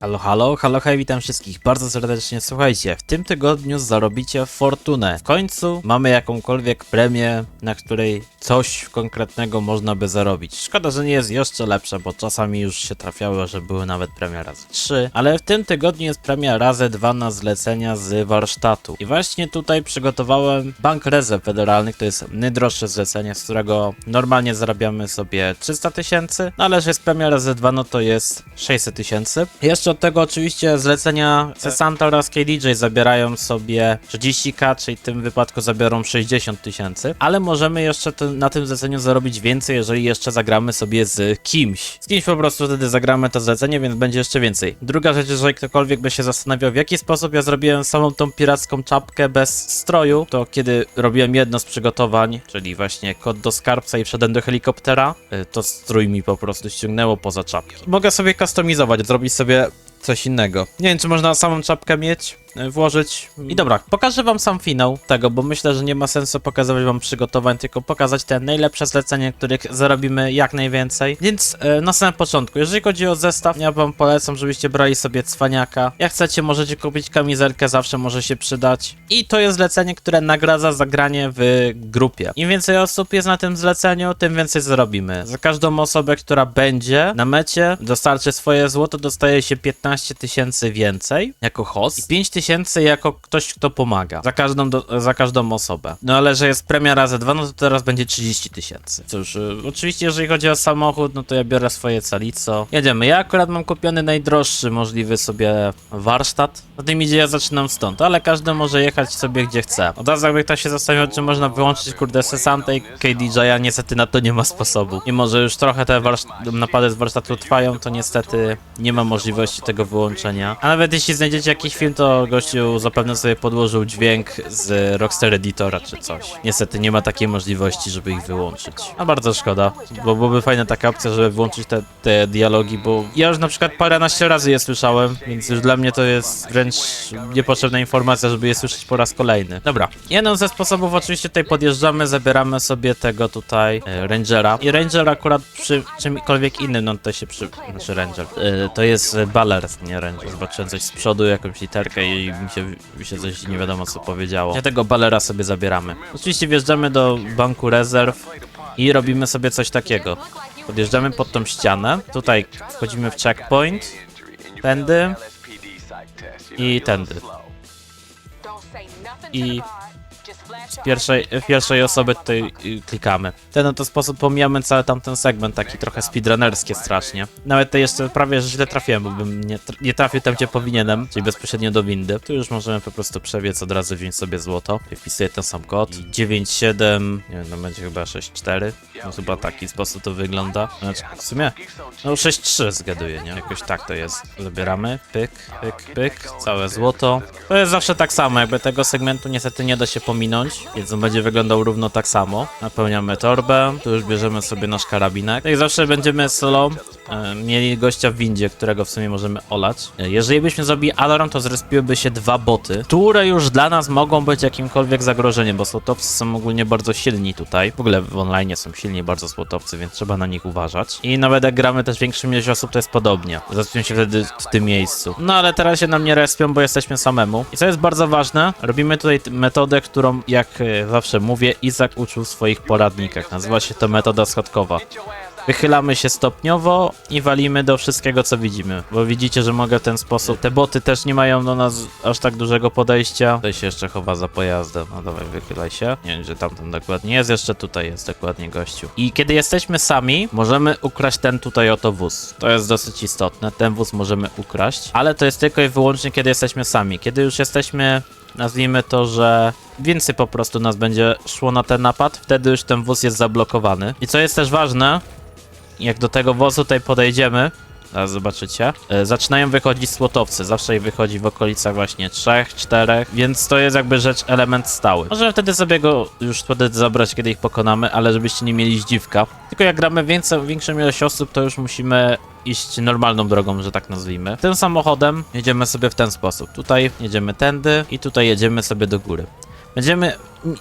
Halo, halo, halo, hej, witam wszystkich bardzo serdecznie. Słuchajcie, w tym tygodniu zarobicie fortunę. W końcu mamy jakąkolwiek premię, na której coś konkretnego można by zarobić. Szkoda, że nie jest jeszcze lepsza, bo czasami już się trafiało, że były nawet premia razy 3, ale w tym tygodniu jest premia razy 2 na zlecenia z warsztatu. I właśnie tutaj przygotowałem Bank Rezerw Federalnych, to jest najdroższe zlecenie, z którego normalnie zarabiamy sobie 300 tysięcy, no ale że jest premia razy 2, no to jest 600 tysięcy. Jeszcze od tego oczywiście zlecenia Sesanta oraz KDJ zabierają sobie 30k, czyli w tym wypadku zabiorą 60 tysięcy, ale możemy jeszcze ten, na tym zleceniu zarobić więcej, jeżeli jeszcze zagramy sobie z kimś. Z kimś po prostu wtedy zagramy to zlecenie, więc będzie jeszcze więcej. Druga rzecz, jeżeli ktokolwiek by się zastanawiał, w jaki sposób ja zrobiłem samą tą piracką czapkę bez stroju, to kiedy robiłem jedno z przygotowań, czyli właśnie kod do skarbca i wszedłem do helikoptera, y, to strój mi po prostu ściągnęło poza czapkę. Mogę sobie customizować, zrobić sobie coś innego. Nie wiem, czy można samą czapkę mieć, włożyć. I dobra, pokażę wam sam finał tego, bo myślę, że nie ma sensu pokazywać wam przygotowań, tylko pokazać te najlepsze zlecenia, których zarobimy jak najwięcej. Więc e, na samym początku, jeżeli chodzi o zestaw, ja wam polecam, żebyście brali sobie cwaniaka. Jak chcecie, możecie kupić kamizelkę, zawsze może się przydać. I to jest zlecenie, które nagradza za granie w grupie. Im więcej osób jest na tym zleceniu, tym więcej zarobimy. Za każdą osobę, która będzie na mecie, dostarczy swoje złoto, dostaje się 15 tysięcy więcej jako host i 5 tysięcy jako ktoś, kto pomaga. Za każdą, do, za każdą osobę. No ale że jest premia razy dwa, no to teraz będzie 30 tysięcy. Cóż, y, oczywiście jeżeli chodzi o samochód, no to ja biorę swoje calico. Jedziemy. Ja akurat mam kupiony najdroższy możliwy sobie warsztat. Na tym idzie ja zaczynam stąd, ale każdy może jechać sobie gdzie chce. Od razu jakby ktoś się zastanawiał, czy można wyłączyć kurde Sesanta i KDJ-a, niestety na to nie ma sposobu. Mimo, że już trochę te napady z warsztatu trwają, to niestety nie ma możliwości tego wyłączenia. A nawet jeśli znajdziecie jakiś film, to gościu zapewne sobie podłożył dźwięk z Rockstar Editora czy coś. Niestety nie ma takiej możliwości, żeby ich wyłączyć. A bardzo szkoda, bo byłoby fajna taka opcja, żeby włączyć te, te dialogi, bo ja już na przykład paręnaście razy je słyszałem, więc już dla mnie to jest wręcz niepotrzebna informacja, żeby je słyszeć po raz kolejny. Dobra, jeden ze sposobów oczywiście tutaj podjeżdżamy, zabieramy sobie tego tutaj e, Rangera i Ranger akurat przy czymkolwiek innym, no to się przy... znaczy Ranger, e, to jest e, Baller, nie Ranger, zobaczyłem coś z przodu, jakąś literkę i mi się, mi się coś nie wiadomo co powiedziało. Ja tego Ballera sobie zabieramy. Oczywiście wjeżdżamy do banku rezerw i robimy sobie coś takiego. Podjeżdżamy pod tą ścianę, tutaj wchodzimy w checkpoint, tędy i tędy. I pierwszej, pierwszej osoby tutaj y, klikamy. W ten oto sposób pomijamy cały tamten segment, taki trochę speedrunnerskie strasznie. Nawet to jeszcze prawie że źle trafiłem, bo bym nie, nie trafił tam, gdzie powinienem, czyli bezpośrednio do windy. Tu już możemy po prostu przebiec od razu, wziąć sobie złoto. Wpisuję ten sam kod. 9,7, nie wiem, no będzie chyba 6,4. No chyba taki sposób to wygląda. Znaczy, w sumie, no 6,3 zgaduję, nie? Jakoś tak to jest. Zabieramy, pyk, pyk, pyk, całe złoto. To jest zawsze tak samo, jakby tego segmentu niestety nie da się pominąć, więc on będzie wyglądał równo tak samo. Napełniamy torbę, tu już bierzemy sobie nasz karabinek. Jak zawsze będziemy solo e, mieli gościa w windzie, którego w sumie możemy olać. E, Jeżeli byśmy zrobili alarm, to zrespiłyby się dwa boty, które już dla nas mogą być jakimkolwiek zagrożeniem, bo slotowcy są ogólnie bardzo silni tutaj. W ogóle w online są silni bardzo slotowcy, więc trzeba na nich uważać. I nawet jak gramy też większą ilość osób, to jest podobnie. Zrespią się wtedy w tym miejscu. No ale teraz się nam nie respią, bo jesteśmy samemu. I co jest bardzo ważne, robimy tutaj metodę, którą jak e, zawsze mówię, Izak uczył w swoich poradnikach. Nazywa się to metoda schodkowa. Wychylamy się stopniowo i walimy do wszystkiego, co widzimy. Bo widzicie, że mogę w ten sposób. Te boty też nie mają do nas aż tak dużego podejścia. Tutaj się jeszcze chowa za pojazdem. No dawaj, wychylaj się. Nie wiem, gdzie tamten dokładnie jest. Jeszcze tutaj jest dokładnie gościu. I kiedy jesteśmy sami, możemy ukraść ten tutaj oto wóz. To jest dosyć istotne. Ten wóz możemy ukraść, ale to jest tylko i wyłącznie, kiedy jesteśmy sami. Kiedy już jesteśmy nazwijmy to, że więcej po prostu nas będzie szło na ten napad, wtedy już ten wóz jest zablokowany. I co jest też ważne, jak do tego wozu tutaj podejdziemy, zaraz zobaczycie, e, zaczynają wychodzić słotowcy, zawsze ich wychodzi w okolicach właśnie 3, 4, więc to jest jakby rzecz, element stały. Możemy wtedy sobie go już wtedy zabrać, kiedy ich pokonamy, ale żebyście nie mieli zdziwka. Tylko jak gramy więcej, większą ilość osób, to już musimy iść normalną drogą, że tak nazwijmy. Tym samochodem jedziemy sobie w ten sposób. Tutaj jedziemy tędy i tutaj jedziemy sobie do góry. Będziemy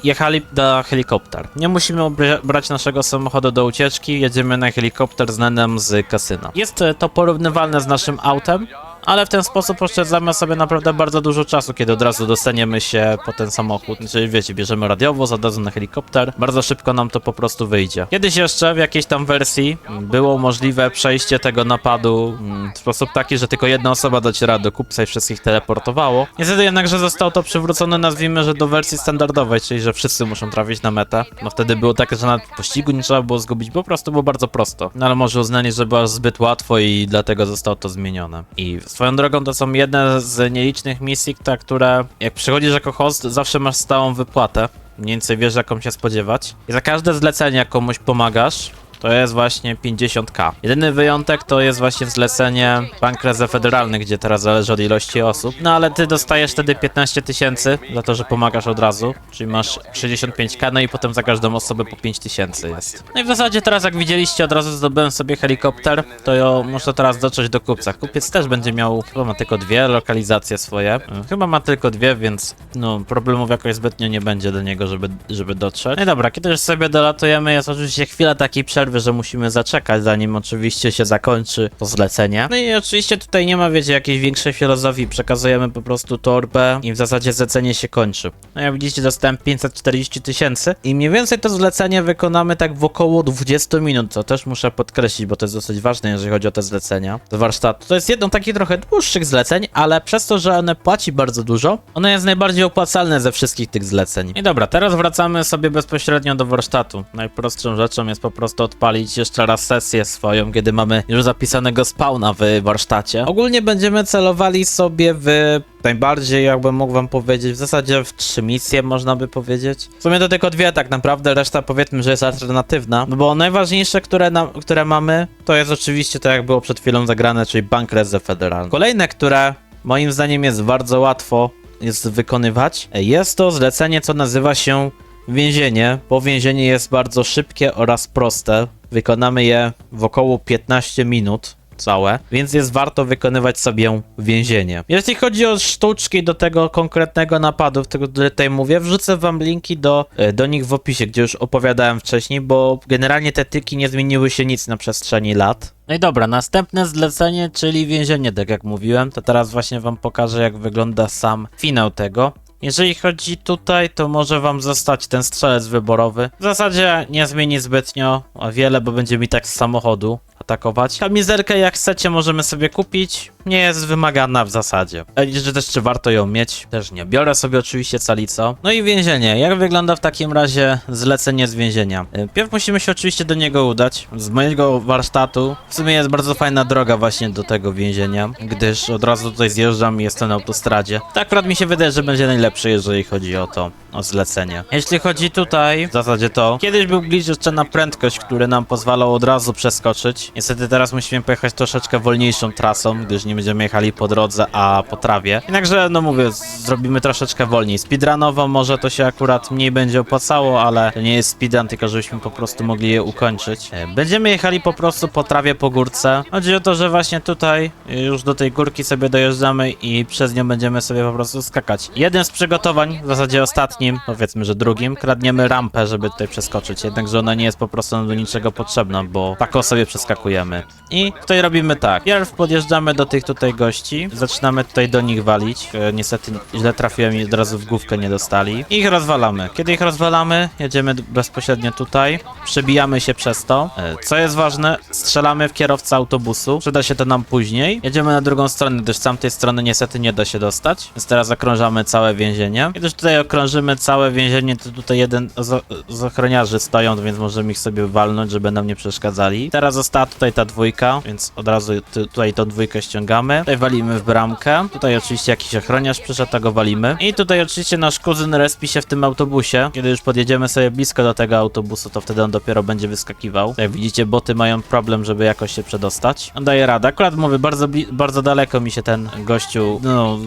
jechali na helikopter. Nie musimy brać naszego samochodu do ucieczki, jedziemy na helikopter znany nam z kasyna. Jest to porównywalne z naszym autem, ale w ten sposób oszczędzamy sobie naprawdę bardzo dużo czasu, kiedy od razu dostaniemy się po ten samochód. Czyli wiecie, bierzemy radiowoz, od razu na helikopter, bardzo szybko nam to po prostu wyjdzie. Kiedyś jeszcze w jakiejś tam wersji było możliwe przejście tego napadu mm, w sposób taki, że tylko jedna osoba dociera do kupca i wszystkich teleportowało. Niestety jednakże zostało to przywrócone, nazwijmy, że do wersji standardowej, czyli że wszyscy muszą trafić na metę. No wtedy było tak, że nawet pościgu nie trzeba było zgubić, po prostu było bardzo prosto. No ale może uznali, że było zbyt łatwo i dlatego zostało to zmienione. I swoją drogą to są jedne z nielicznych misji, które jak przychodzisz jako host, zawsze masz stałą wypłatę. Mniej więcej wiesz, jaką się spodziewać. I za każde zlecenie, komuś pomagasz, to jest właśnie 50k. Jedyny wyjątek to jest właśnie zlecenie Bank Rezerw Federalny, gdzie teraz zależy od ilości osób. No ale ty dostajesz wtedy 15 tysięcy za to, że pomagasz od razu, czyli masz 65k, no i potem za każdą osobę po 5 tysięcy jest. No i w zasadzie teraz jak widzieliście, od razu zdobyłem sobie helikopter, to ja muszę teraz dotrzeć do kupca. Kupiec też będzie miał, chyba ma tylko dwie lokalizacje swoje. Chyba ma tylko dwie, więc no problemów jakoś zbytnio nie będzie do niego, żeby, żeby dotrzeć. No i dobra, kiedy już sobie dolatujemy, jest oczywiście chwila takiej przerwy, że musimy zaczekać, zanim oczywiście się zakończy to zlecenie. No i oczywiście tutaj nie ma, wiecie, jakiejś większej filozofii, przekazujemy po prostu torbę i w zasadzie zlecenie się kończy. No jak widzicie, dostałem 540 tysięcy i mniej więcej to zlecenie wykonamy tak w około 20 minut, co też muszę podkreślić, bo to jest dosyć ważne, jeżeli chodzi o te zlecenia z warsztatu. To jest jedno takich trochę dłuższych zleceń, ale przez to, że one płaci bardzo dużo, ono jest najbardziej opłacalne ze wszystkich tych zleceń. I dobra, teraz wracamy sobie bezpośrednio do warsztatu. Najprostszą rzeczą jest po prostu odpalić jeszcze raz sesję swoją, kiedy mamy już zapisanego spawna w warsztacie. Ogólnie będziemy celowali sobie w najbardziej, jakbym mógł wam powiedzieć, w zasadzie w trzy misje można by powiedzieć. W sumie to tylko dwie tak naprawdę, reszta powiedzmy, że jest alternatywna, no bo najważniejsze, które, na, które mamy, to jest oczywiście to jak było przed chwilą zagrane, czyli Bank Rezerw Federalny. Kolejne, które moim zdaniem jest bardzo łatwo jest wykonywać, jest to zlecenie, co nazywa się więzienie, bo więzienie jest bardzo szybkie oraz proste. Wykonamy je w około 15 minut całe, więc jest warto wykonywać sobie więzienie. Jeśli chodzi o sztuczki do tego konkretnego napadu, tego które tutaj mówię, wrzucę wam linki do, e, do nich w opisie, gdzie już opowiadałem wcześniej, bo generalnie te tyki nie zmieniły się nic na przestrzeni lat. No i dobra, następne zlecenie, czyli więzienie, tak jak mówiłem, to teraz właśnie wam pokażę, jak wygląda sam finał tego. Jeżeli chodzi tutaj, to może wam zostać ten strzelec wyborowy. W zasadzie nie zmieni zbytnio wiele, bo będzie mi tak z samochodu atakować. Kamizelkę jak chcecie możemy sobie kupić. Nie jest wymagana w zasadzie. Że też czy warto ją mieć? Też nie. Biorę sobie oczywiście calico. No i więzienie. Jak wygląda w takim razie zlecenie z więzienia? Y, Pierw musimy się oczywiście do niego udać. Z mojego warsztatu w sumie jest bardzo fajna droga właśnie do tego więzienia, gdyż od razu tutaj zjeżdżam i jestem na autostradzie. Tak akurat mi się wydaje, że będzie najlepszy, jeżeli chodzi o to, o zlecenie. Jeśli chodzi tutaj, w zasadzie to, kiedyś był glitch jeszcze na prędkość, który nam pozwalał od razu przeskoczyć. Niestety teraz musimy pojechać troszeczkę wolniejszą trasą, gdyż nie będziemy jechali po drodze, a po trawie. Jednakże, no mówię, zrobimy troszeczkę wolniej. Speedrunowo może to się akurat mniej będzie opłacało, ale to nie jest speedrun, tylko żebyśmy po prostu mogli je ukończyć. E, Będziemy jechali po prostu po trawie, po górce. Chodzi o to, że właśnie tutaj już do tej górki sobie dojeżdżamy i przez nią będziemy sobie po prostu skakać. Jeden z przygotowań, w zasadzie ostatnim, powiedzmy, że drugim, kradniemy rampę, żeby tutaj przeskoczyć. Jednakże ona nie jest po prostu do niczego potrzebna, bo taką sobie przeskakujemy. I tutaj robimy tak. Pierw podjeżdżamy do tych tutaj gości, zaczynamy tutaj do nich walić. E, niestety źle trafiłem i od razu w główkę nie dostali. I ich rozwalamy. Kiedy ich rozwalamy, jedziemy bezpośrednio tutaj, przebijamy się przez to. E, Co jest ważne, strzelamy w kierowcę autobusu. Przyda się to nam później. Jedziemy na drugą stronę, gdyż z tamtej strony niestety nie da się dostać. Więc teraz okrążamy całe więzienie. Kiedy już tutaj okrążymy całe więzienie, to tutaj jeden z, z ochroniarzy stoją, więc możemy ich sobie walnąć, żeby nam nie przeszkadzali. Teraz została tutaj ta dwójka, więc od razu tu, tutaj tą dwójkę ściągamy. Tutaj walimy w bramkę. Tutaj oczywiście jakiś ochroniarz przyszedł, walimy. I tutaj oczywiście nasz kuzyn respi się w tym autobusie. Kiedy już podjedziemy sobie blisko do tego autobusu, to wtedy on dopiero będzie wyskakiwał. Jak widzicie, boty mają problem, żeby jakoś się przedostać. On daje radę. Akurat mówię, bardzo, bardzo daleko mi się ten gościu, no,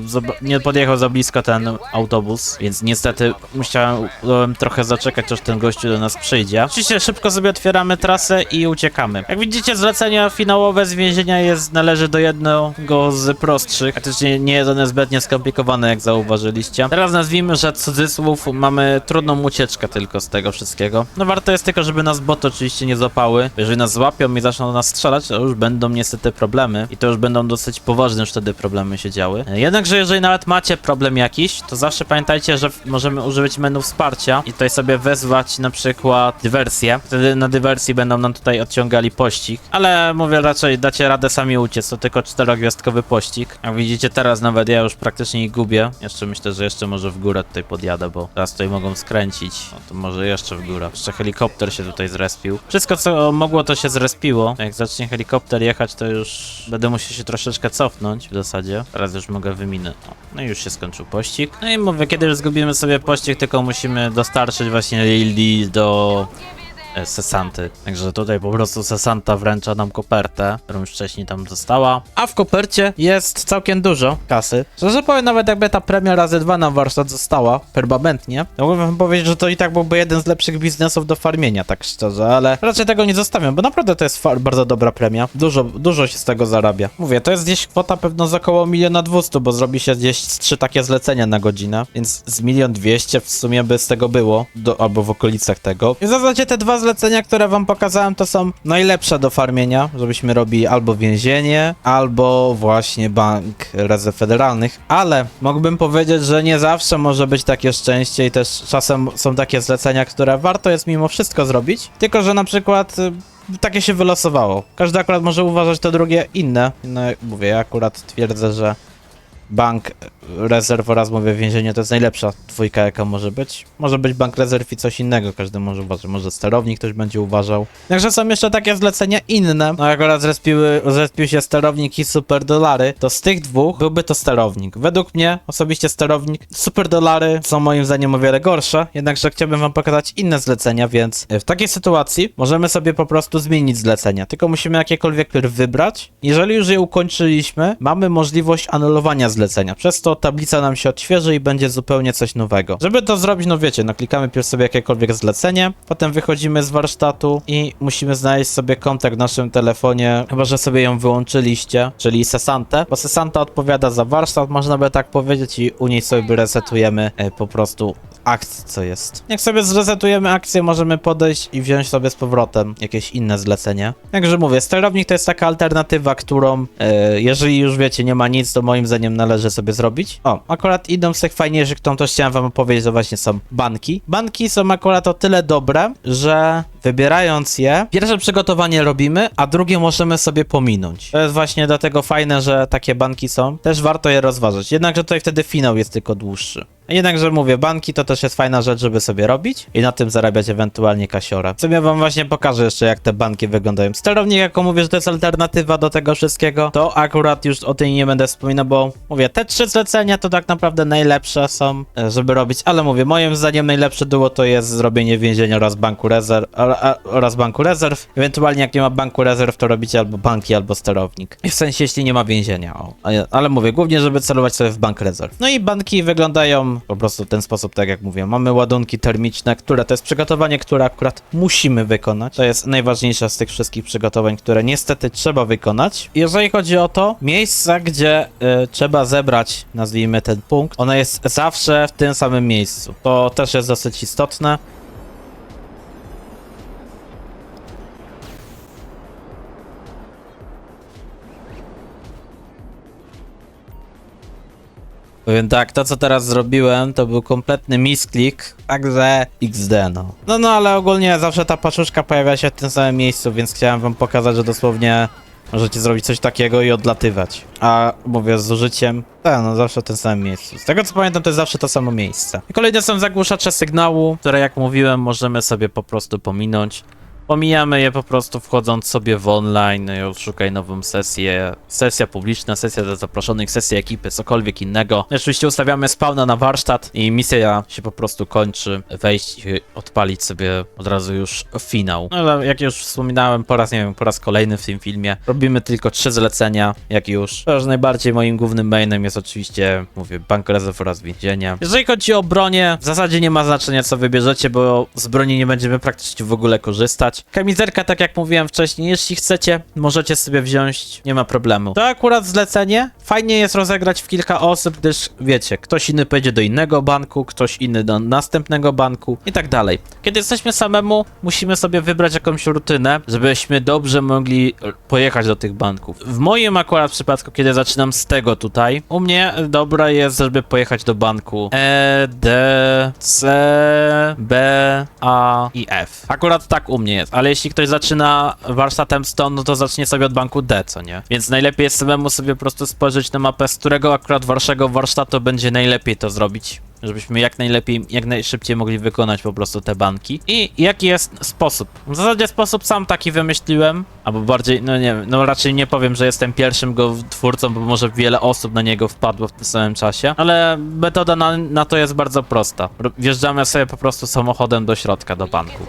nie podjechał za blisko ten autobus, więc niestety musiałem trochę zaczekać, aż ten gościu do nas przyjdzie. Oczywiście szybko sobie otwieramy trasę i uciekamy. Jak widzicie, zlecenie finałowe z więzienia jest, należy do jedno, go z prostszych. Faktycznie nie jest one zbytnio skomplikowane, jak zauważyliście. Teraz nazwijmy, że cudzysłów mamy trudną ucieczkę tylko z tego wszystkiego. No warto jest tylko, żeby nas boty oczywiście nie złapały. Jeżeli nas złapią i zaczną nas strzelać, to już będą niestety problemy. I to już będą dosyć poważne już wtedy problemy się działy. Jednakże jeżeli nawet macie problem jakiś, to zawsze pamiętajcie, że możemy używać menu wsparcia i tutaj sobie wezwać na przykład dywersję. Wtedy na dywersji będą nam tutaj odciągali pościg. Ale mówię raczej dacie radę sami uciec, to tylko czterogwiazdkowy pościg. Jak widzicie teraz nawet ja już praktycznie ich gubię. Jeszcze myślę, że jeszcze może w górę tutaj podjadę, bo teraz tutaj mogą skręcić. No to może jeszcze w górę. Jeszcze helikopter się tutaj zrespił. Wszystko co mogło to się zrespiło. Jak zacznie helikopter jechać, to już będę musiał się troszeczkę cofnąć w zasadzie. Teraz już mogę wyminąć. O, no i już się skończył pościg. No i mówię, kiedy już zgubimy sobie pościg, tylko musimy dostarczyć właśnie Lily do Sesanty. Także tutaj po prostu Sesanta wręcza nam kopertę, którą już wcześniej tam dostała. A w kopercie jest całkiem dużo kasy. Szczerze powiem, nawet jakby ta premia razy dwa na warsztat została permanentnie, to mógłbym powiedzieć, że to i tak byłby jeden z lepszych biznesów do farmienia, tak szczerze, ale raczej tego nie zostawiam, bo naprawdę to jest bardzo dobra premia. Dużo, dużo się z tego zarabia. Mówię, to jest gdzieś kwota pewno za około miliona dwustu, bo zrobi się gdzieś trzy takie zlecenia na godzinę, więc z milion dwieście w sumie by z tego było, do, albo w okolicach tego. I w zasadzie te dwa zlecenia, które wam pokazałem, to są najlepsze do farmienia, żebyśmy robili albo więzienie, albo właśnie bank rezerw federalnych, ale mógłbym powiedzieć, że nie zawsze może być takie szczęście i też czasem są takie zlecenia, które warto jest mimo wszystko zrobić, tylko że na przykład y, takie się wylosowało. Każdy akurat może uważać to drugie inne. No mówię, ja akurat twierdzę, że bank rezerw oraz mówię więzienie to jest najlepsza dwójka jaka może być. Może być bank rezerw i coś innego, każdy może uważać, może sterownik ktoś będzie uważał. Także są jeszcze takie zlecenia inne. No jak oraz zrespiły, zrespił się sterownik i super dolary, to z tych dwóch byłby to sterownik. Według mnie osobiście sterownik, super dolary są moim zdaniem o wiele gorsze, jednakże chciałbym wam pokazać inne zlecenia, więc w takiej sytuacji możemy sobie po prostu zmienić zlecenia, tylko musimy jakiekolwiek wybrać. Jeżeli już je ukończyliśmy, mamy możliwość anulowania zlecenia, przez to tablica nam się odświeży i będzie zupełnie coś nowego. Żeby to zrobić, no wiecie, no klikamy pierw sobie jakiekolwiek zlecenie, potem wychodzimy z warsztatu i musimy znaleźć sobie kontakt w naszym telefonie, chyba że sobie ją wyłączyliście, czyli Sesantę, bo Sesanta odpowiada za warsztat, można by tak powiedzieć i u niej sobie resetujemy e, po prostu akcji, co jest. Jak sobie zresetujemy akcję, możemy podejść i wziąć sobie z powrotem jakieś inne zlecenie. Także mówię, sterownik to jest taka alternatywa, którą, e, jeżeli już wiecie, nie ma nic, to moim zdaniem należy sobie zrobić. O, akurat idą z tych fajniejszych, którą też chciałem wam opowiedzieć, to właśnie są banki. Banki są akurat o tyle dobre, że wybierając je, pierwsze przygotowanie robimy, a drugie możemy sobie pominąć. To jest właśnie dlatego fajne, że takie banki są. Też warto je rozważyć. Jednakże tutaj wtedy finał jest tylko dłuższy. Jednakże mówię, banki to też jest fajna rzecz, żeby sobie robić i na tym zarabiać ewentualnie kasiora. Co ja wam właśnie pokażę jeszcze, jak te banki wyglądają. Sterownik, jako mówię, że to jest alternatywa do tego wszystkiego, to akurat już o tym nie będę wspominał, bo mówię, te trzy zlecenia to tak naprawdę najlepsze są, e, żeby robić, ale mówię, moim zdaniem najlepsze było to jest zrobienie więzienia oraz banku rezerw, oraz banku rezerw. Ewentualnie jak nie ma banku rezerw, to robicie albo banki, albo sterownik. I w sensie, jeśli nie ma więzienia, o. Ale mówię, głównie, żeby celować sobie w bank rezerw. No i banki wyglądają po prostu w ten sposób, tak jak mówię. Mamy ładunki termiczne, które to jest przygotowanie, które akurat musimy wykonać. To jest najważniejsze z tych wszystkich przygotowań, które niestety trzeba wykonać. Jeżeli chodzi o to, miejsce, gdzie y, trzeba zebrać, nazwijmy ten punkt, ono jest zawsze w tym samym miejscu. To też jest dosyć istotne. Powiem tak, to co teraz zrobiłem, to był kompletny misklik, także XD no. No no, ale ogólnie zawsze ta paczuszka pojawia się w tym samym miejscu, więc chciałem wam pokazać, że dosłownie możecie zrobić coś takiego i odlatywać. A mówię, z użyciem, tak, no zawsze w tym samym miejscu. Z tego co pamiętam, to jest zawsze to samo miejsce. I kolejne są zagłuszacze sygnału, które jak mówiłem, możemy sobie po prostu pominąć. Pomijamy je po prostu wchodząc sobie w online, szukaj nową sesję. Sesja publiczna, sesja dla zaproszonych, sesja ekipy, cokolwiek innego. Oczywiście ustawiamy spawna na warsztat i misja się po prostu kończy. Wejść i odpalić sobie od razu już finał. No ale jak już wspominałem po raz, nie wiem, po raz kolejny w tym filmie, robimy tylko trzy zlecenia, jak już. Że najbardziej moim głównym mainem jest oczywiście, mówię, bank rezerw oraz więzienie. Jeżeli chodzi o bronię, w zasadzie nie ma znaczenia co wybierzecie, bo z broni nie będziemy praktycznie w ogóle korzystać. Wybrać. Kamizelka, tak jak mówiłem wcześniej, jeśli chcecie, możecie sobie wziąć, nie ma problemu. To akurat zlecenie fajnie jest rozegrać w kilka osób, gdyż wiecie, ktoś inny pojedzie do innego banku, ktoś inny do następnego banku i tak dalej. Kiedy jesteśmy samemu, musimy sobie wybrać jakąś rutynę, żebyśmy dobrze mogli pojechać do tych banków. W moim akurat przypadku, kiedy zaczynam z tego tutaj, u mnie dobra jest, żeby pojechać do banku E, D, C, B, A i F. Akurat tak u mnie jest, ale jeśli ktoś zaczyna warsztatem stąd, no to zacznie sobie od banku D, co nie? Więc najlepiej jest samemu sobie po prostu spojrzeć na mapę, z którego akurat waszego warsztatu będzie najlepiej to zrobić. Żebyśmy jak najlepiej, jak najszybciej mogli wykonać po prostu te banki. I jaki jest sposób? W zasadzie sposób sam taki wymyśliłem, albo bardziej, no nie no raczej nie powiem, że jestem pierwszym go twórcą, bo może wiele osób na niego wpadło w tym samym czasie, ale metoda na, na to jest bardzo prosta. Ro- Wjeżdżamy sobie po prostu samochodem do środka, do banku.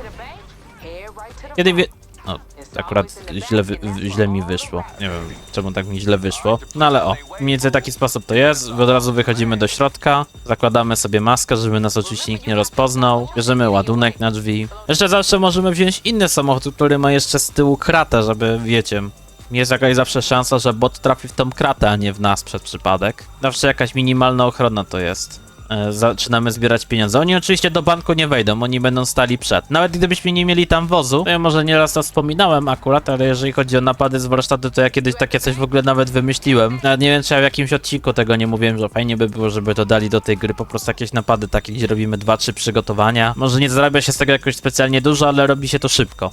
Kiedy wie... No, akurat źle, źle mi wyszło. Nie wiem, czemu tak mi źle wyszło. No ale o, mniej więcej taki sposób to jest. Od razu wychodzimy do środka, zakładamy sobie maskę, żeby nas oczywiście nikt nie rozpoznał. Bierzemy ładunek na drzwi. Jeszcze zawsze możemy wziąć inny samochód, który ma jeszcze z tyłu kratę, żeby, wiecie... Jest jakaś zawsze szansa, że bot trafi w tą kratę, a nie w nas przez przypadek. Zawsze jakaś minimalna ochrona to jest zaczynamy zbierać pieniądze. Oni oczywiście do banku nie wejdą, oni będą stali przed. Nawet gdybyśmy nie mieli tam wozu, to ja może nieraz to wspominałem akurat, ale jeżeli chodzi o napady z warsztatu, to ja kiedyś takie coś w ogóle nawet wymyśliłem. Nawet nie wiem, czy ja w jakimś odcinku tego nie mówiłem, że fajnie by było, żeby to dali do tej gry po prostu jakieś napady takie, gdzie robimy dwa, trzy przygotowania. Może nie zarabia się z tego jakoś specjalnie dużo, ale robi się to szybko.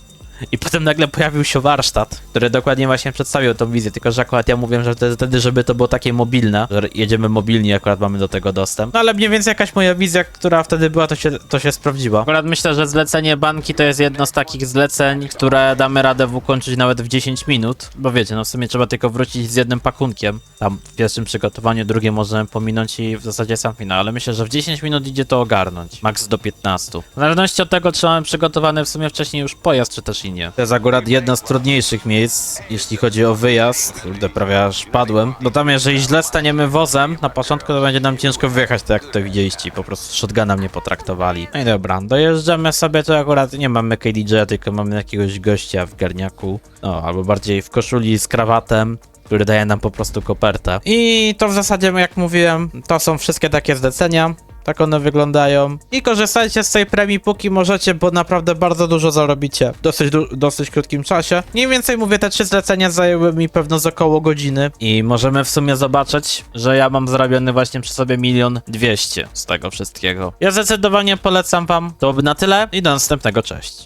I potem nagle pojawił się warsztat, który dokładnie właśnie przedstawił tą wizję, tylko że akurat ja mówiłem, że wtedy, wtedy, żeby to było takie mobilne, że jedziemy mobilnie, akurat mamy do tego dostęp. No ale mniej więcej jakaś moja wizja, która wtedy była, to się, to się sprawdziła. Akurat myślę, że zlecenie banki to jest jedno z takich zleceń, które damy radę ukończyć nawet w 10 minut, bo wiecie, no w sumie trzeba tylko wrócić z jednym pakunkiem. Tam w pierwszym przygotowaniu, drugie możemy pominąć i w zasadzie sam finał, ale myślę, że w 10 minut idzie to ogarnąć. Max do 15. W zależności od tego, czy mamy przygotowany w sumie wcześniej już pojazd, czy też i nie. To jest akurat jedno z trudniejszych miejsc, jeśli chodzi o wyjazd. Kurde, prawie aż padłem. Bo tam, jeżeli źle staniemy wozem, na początku to będzie nam ciężko wyjechać, tak jak to widzieliście. Po prostu shotguna mnie potraktowali. No i dobra, dojeżdżamy sobie, to akurat nie mamy KDJ, tylko mamy jakiegoś gościa w garniaku. No, albo bardziej w koszuli z krawatem który daje nam po prostu kopertę. I to w zasadzie, jak mówiłem, to są wszystkie takie zlecenia. Tak one wyglądają. I korzystajcie z tej premii póki możecie, bo naprawdę bardzo dużo zarobicie w dosyć, dosyć krótkim czasie. Mniej więcej mówię, te trzy zlecenia zajęły mi pewno z około godziny. I możemy w sumie zobaczyć, że ja mam zrobiony właśnie przy sobie milion dwieście z tego wszystkiego. Ja zdecydowanie polecam wam. To by na tyle i do następnego, cześć.